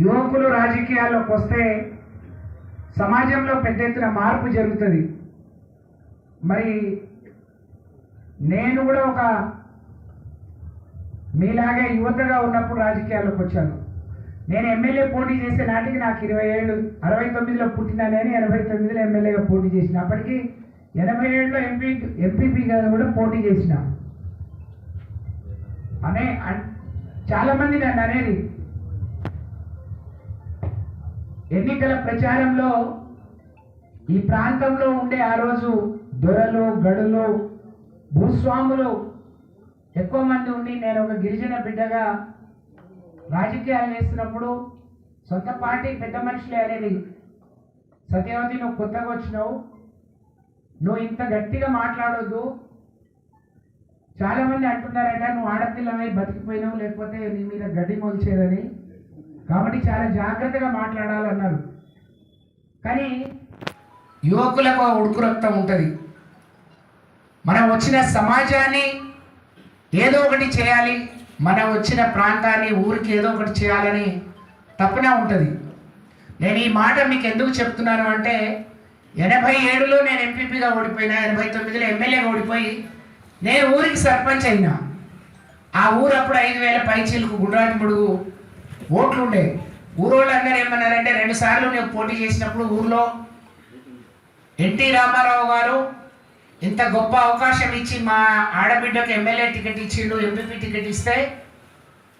యువకులు రాజకీయాల్లోకి వస్తే సమాజంలో పెద్ద ఎత్తున మార్పు జరుగుతుంది. మరి నేను కూడా ఒక మీలాగే యువతగా ఉన్నప్పుడు రాజకీయాల్లోకి వచ్చాను. నేను ఎమ్మెల్యే పోటీ చేసే నాటికి నాకు ఇరవై ఏళ్ళు అరవై తొమ్మిదిలో పుట్టినా నేను ఎనభై తొమ్మిదిలో ఎమ్మెల్యేగా పోటీ చేసిన. అప్పటికి ఎనభై ఏడులో ఎంపీ ఎంపీపీగా కూడా పోటీ చేసిన. అనే చాలామంది నన్ను అనేది ఎన్నికల ప్రచారంలో ఈ ప్రాంతంలో ఉండే ఆ రోజు దొరలు గడులు భూస్వాములు ఎక్కువ మంది ఉండి నేను ఒక గిరిజన బిడ్డగా రాజకీయాలు చేస్తున్నప్పుడు సొంత పార్టీ పెద్ద మనుషులే అనేది సత్యవతి నువ్వు కొత్తగా వచ్చినావు. నువ్వు ఇంత గట్టిగా మాట్లాడొద్దు. చాలామంది అంటున్నారంట అంటున్నారట నువ్వు ఆడపిల్లమై బతికిపోయినావు లేకపోతే నీ మీద గడ్డి మొలిచేదని కాబట్టి చాలా జాగ్రత్తగా మాట్లాడాలన్నారు. కానీ యువకులకు ఆ ఉడుకు రక్తం ఉంటుంది. మనం వచ్చిన సమాజాన్ని ఏదో ఒకటి చేయాలి. మనం వచ్చిన ప్రాంతాన్ని ఊరికి ఏదో ఒకటి చేయాలని తప్పున ఉంటుంది. నేను ఈ మాట మీకు ఎందుకు చెప్తున్నాను అంటే ఎనభై ఏడులో నేను ఎంపీపీగా ఓడిపోయినా ఎనభై తొమ్మిదిలో ఎమ్మెల్యేగా ఓడిపోయి నేను ఊరికి సర్పంచ్ అయినా ఆ ఊరు అప్పుడు ఐదు వేల పైచీలకు గుండ్రాటి ముడుగు ఓట్లు ఉండే ఊరోళ్ళు అందరూ ఏమన్నారంటే రెండు సార్లు నేను పోటీ చేసినప్పుడు ఊర్లో ఎన్టీ రామారావు గారు ఇంత గొప్ప అవకాశం ఇచ్చి మా ఆడబిడ్డకు ఎమ్మెల్యే టికెట్ ఇచ్చిండు ఎంపీపీ టికెట్ ఇస్తే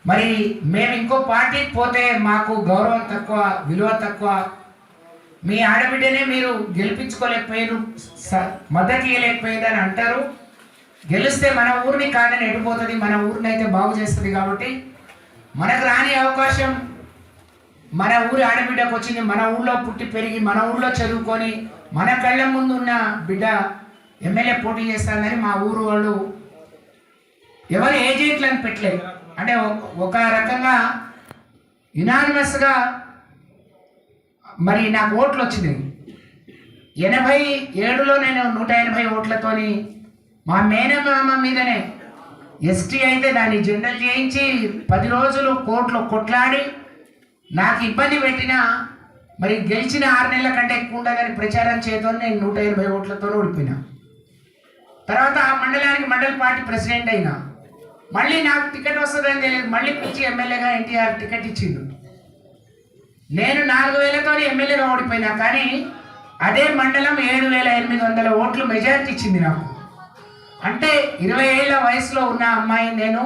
మరి మేము ఇంకో పార్టీకి పోతే మాకు గౌరవం తక్కువ విలువ తక్కువ. మీ ఆడబిడ్డనే మీరు గెలిపించుకోలేకపోయారు స- మద్దతు ఇవ్వలేకపోయారు అని అంటారు. గెలిస్తే మన ఊరిని కాదని ఎడిపోతుంది మన ఊరిని అయితే బాగు చేస్తుంది కాబట్టి మనకు రాని అవకాశం. మన ఊరి ఆడబిడ్డకు వచ్చింది మన ఊళ్ళో పుట్టి పెరిగి మన ఊళ్ళో చదువుకొని మన కళ్ళ ముందు ఉన్న బిడ్డ ఎమ్మెల్యే పోటీ చేస్తానని మా ఊరు వాళ్ళు ఎవరు ఏజెంట్లను పెట్టలేదు. అంటే ఒక- ఒక రకంగా యునానిమస్గా మరి నాకు ఓట్లు వచ్చినాయి. ఎనభై ఏడులో నేను నూట ఎనభై ఓట్లతోని మా మేనమామ మీదనే ఎస్టీ అయితే దాన్ని జనరల్ చేయించి పది రోజులు కోర్టులో కొట్లాడి నాకు ఇబ్బంది పెట్టిన మరి గెలిచిన ఆరు నెలల కంటే ఎక్కువ ఉండదని ప్రచారం చేయతో నేను నూట ఎనభై ఓట్లతో ఓడిపోయినా. తర్వాత ఆ మండలానికి మండల పార్టీ ప్రెసిడెంట్ అయినా మళ్ళీ నాకు టికెట్ వస్తుందని తెలియదు. మళ్ళీ పిలిచి ఎమ్మెల్యేగా ఎన్టీఆర్ టికెట్ ఇచ్చిండు. నేను నాలుగు వేలతో ఎమ్మెల్యేగా ఓడిపోయినా కానీ అదే మండలం ఏడు వేల ఎనిమిది వందల ఓట్లు మెజారిటీ ఇచ్చింది నాకు. అంటే ఇరవై ఏళ్ళ వయసులో ఉన్న అమ్మాయి నేను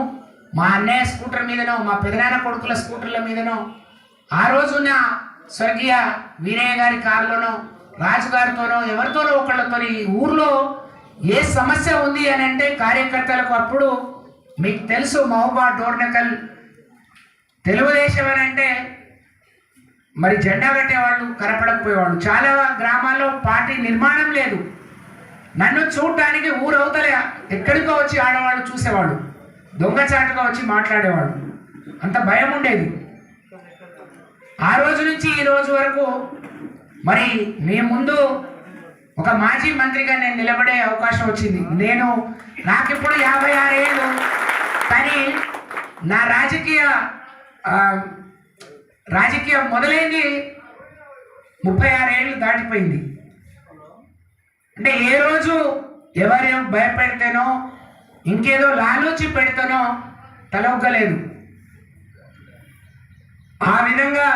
మా అన్నయ్య స్కూటర్ మీదనో మా పెదనాన్న కొడుకుల స్కూటర్ల మీదనో ఆ రోజున్న స్వర్గీయ వీరయ్య గారి కారులోనో రాజు గారితోనో ఎవరితోనో ఒకళ్ళతో ఈ ఊర్లో ఏ సమస్య ఉంది అని అంటే కార్యకర్తలకు అప్పుడు మీకు తెలుసు మహబూబా డోర్నకల్. తెలుగుదేశం అని అంటే మరి జెండా కట్టేవాళ్ళు కనపడకపోయేవాళ్ళు. చాలా గ్రామాల్లో పార్టీ నిర్మాణం లేదు. నన్ను చూడటానికి ఊరవుతలే ఎక్కడికో వచ్చి ఆడవాళ్ళు చూసేవాళ్ళు. దొంగచాటుగా వచ్చి మాట్లాడేవాళ్ళు. అంత భయం ఉండేది. ఆ రోజు నుంచి ఈ రోజు వరకు మరి మీ ముందు ఒక మాజీ మంత్రిగా నేను నిలబడే అవకాశం వచ్చింది. నేను నాకు ఇప్పుడు యాభై ఆరు ఏళ్ళు. కానీ నా రాజకీయ రాజకీయం మొదలైంది ముప్పై ఆరు ఏళ్ళు దాటిపోయింది. అంటే ఏ రోజు ఎవరేం భయపెడితేనో ఇంకేదో లాలోచి పెడితేనో తలొగ్గలేదు. ఆ విధంగా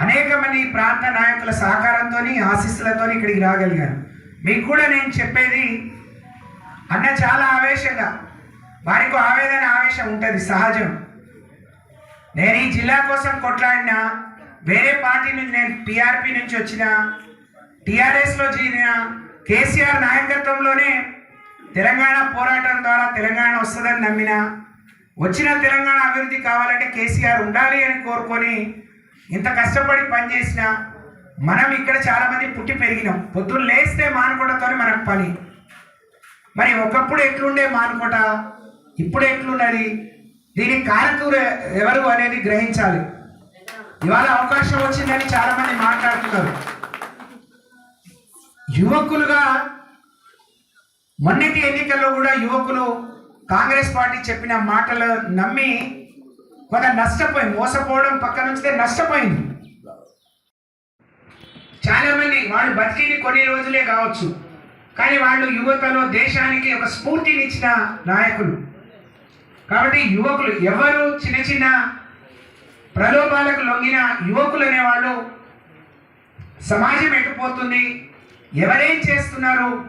అనేక మంది ప్రాంత నాయకుల సహకారంతో ఆశీస్సులతో ఇక్కడికి రాగలిగాను మీకు కూడా నేను చెప్పేది అన్న చాలా ఆవేశంగా వారికి ఆవేదన ఆవేశం ఉంటుంది సహజం. నేను ఈ జిల్లా కోసం కొట్లాడినా వేరే పార్టీ నుంచి నేను టీఆర్పీ నుంచి వచ్చిన టీఆర్ఎస్లో చేరిన కేసీఆర్ నాయకత్వంలోనే తెలంగాణ పోరాటం ద్వారా తెలంగాణ వస్తుందని నమ్మిన వచ్చిన తెలంగాణ అభివృద్ధి కావాలంటే కేసీఆర్ ఉండాలి అని కోరుకొని ఇంత కష్టపడి పనిచేసిన మనం ఇక్కడ చాలామంది పుట్టి పెరిగినాం. పొద్దున్న లేస్తే మానుకోవడంతో మనకు పని. మరి ఒకప్పుడు ఎట్లుండే మానుకోట? ఇప్పుడు ఎట్లున్నది? దీని కారకూర ఎవరు అనేది గ్రహించాలి. ఇవాళ అవకాశం వచ్చిందని చాలా మంది మాట్లాడుతున్నారు. యువకులుగా మొన్నటి ఎన్నికల్లో కూడా యువకులు కాంగ్రెస్ పార్టీ చెప్పిన మాటలు నమ్మి కొంత నష్టపోయి మోసపోవడం పక్కన ఉంచితే నష్టపోయింది. చాలామంది వాళ్ళు బతికిని కొన్ని రోజులే కావచ్చు. కానీ వాళ్ళు యువతలో దేశానికి ఒక స్ఫూర్తినిచ్చిన నాయకులు. కాబట్టి యువకులు ఎవరు చిన్న చిన్న ప్రలోభాలకు లొంగిన యువకులు అనేవాళ్ళు సమాజం ఎటుపోతుంది ఎవరేం చేస్తున్నారు?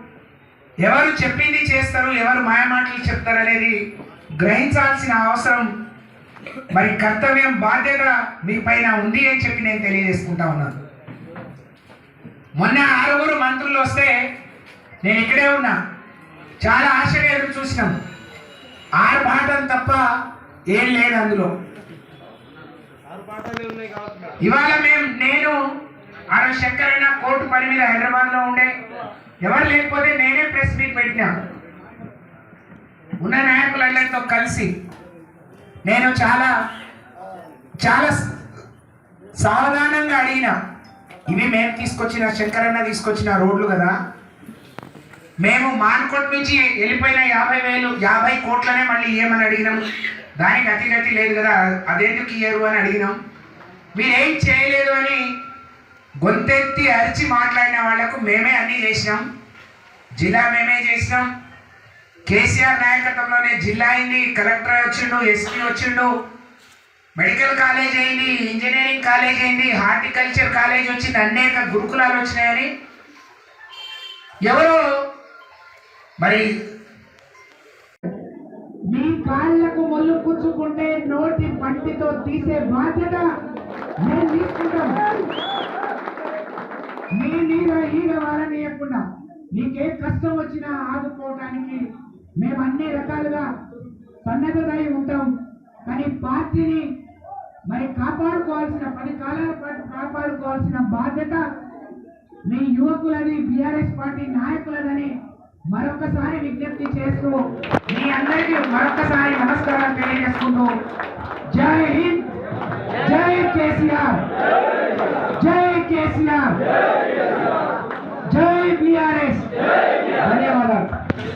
ఎవరు చెప్పింది చేస్తారు? ఎవరు మాయమాటలు చెప్తారు అనేది గ్రహించాల్సిన అవసరం. మరి కర్తవ్యం బాధ్యత మీ పైన ఉంది అని చెప్పి నేను తెలియజేసుకుంటా ఉన్నాను. మొన్న ఆరుగురు మంత్రులు వస్తే నేను ఇక్కడే ఉన్నా. చాలా ఆశగా ఎదురు చూసినాం ఆర్భాటం తప్ప ఏం లేదు అందులో. ఇవాళ మేము నేను శంకరన్న కోర్టు పని మీద హైదరాబాద్లో ఉండే. ఎవరు లేకపోతే నేనే ప్రెస్ మీట్ పెట్టినా. ఉన్న నాయకులందరితో కలిసి నేను చాలా చాలా సావధానంగా అడిగిన. ఇవి మేము తీసుకొచ్చిన శంకరన్న తీసుకొచ్చిన రోడ్లు కదా. మేము మాన్కోట్ నుంచి వెళ్ళిపోయిన యాభై వేలు యాభై కోట్లనే మళ్ళీ ఇవ్వమని అడిగినాం. దానికి అతి గతి లేదు కదా అదేందుకు ఇయ్యరు అని అడిగినాం. మీరేం చేయలేదు అని గొంతెత్తి అరిచి మాట్లాడిన వాళ్ళకు మేమే అన్నీ చేసినాం. జిల్లా మేమే చేసినాం. కేసీఆర్ నాయకత్వంలోనే జిల్లా అయింది. కలెక్టర్ వచ్చిండు ఎస్పీ వచ్చిండు. మెడికల్ కాలేజ్ అయింది ఇంజనీరింగ్ కాలేజ్ అయింది హార్టికల్చర్ కాలేజ్ వచ్చింది. అనేక గురుకులాలు వచ్చినాయని. ఎవరు మరి మీ కాళ్ళకు మొల్లు పుచ్చుకుంటే నోటి పంటితో తీసే బాధ్యత మేము తీసుకుంటాం. మీ మీద ఈగ చెప్పకుండా నీకే కష్టం వచ్చినా ఆదుకోవటానికి మేము అన్ని రకాలుగా సన్నద్ధమై ఉంటాం. కానీ పార్టీని మరి కాపాడుకోవాల్సిన పది కాలాల పాటు కాపాడుకోవాల్సిన బాధ్యత మీ యువకులని బీఆర్ఎస్ పార్టీ నాయకులదని మరొకసారి విజ్ఞప్తి చేస్తూ మీ అందరికీ మరొకసారి నమస్కారం తెలియజేసుకుంటూ జై హింద్! జై కేసీఆర్. జై కేసీఆర్. జై బీఆర్ఎస్. ధన్యవాదాలు.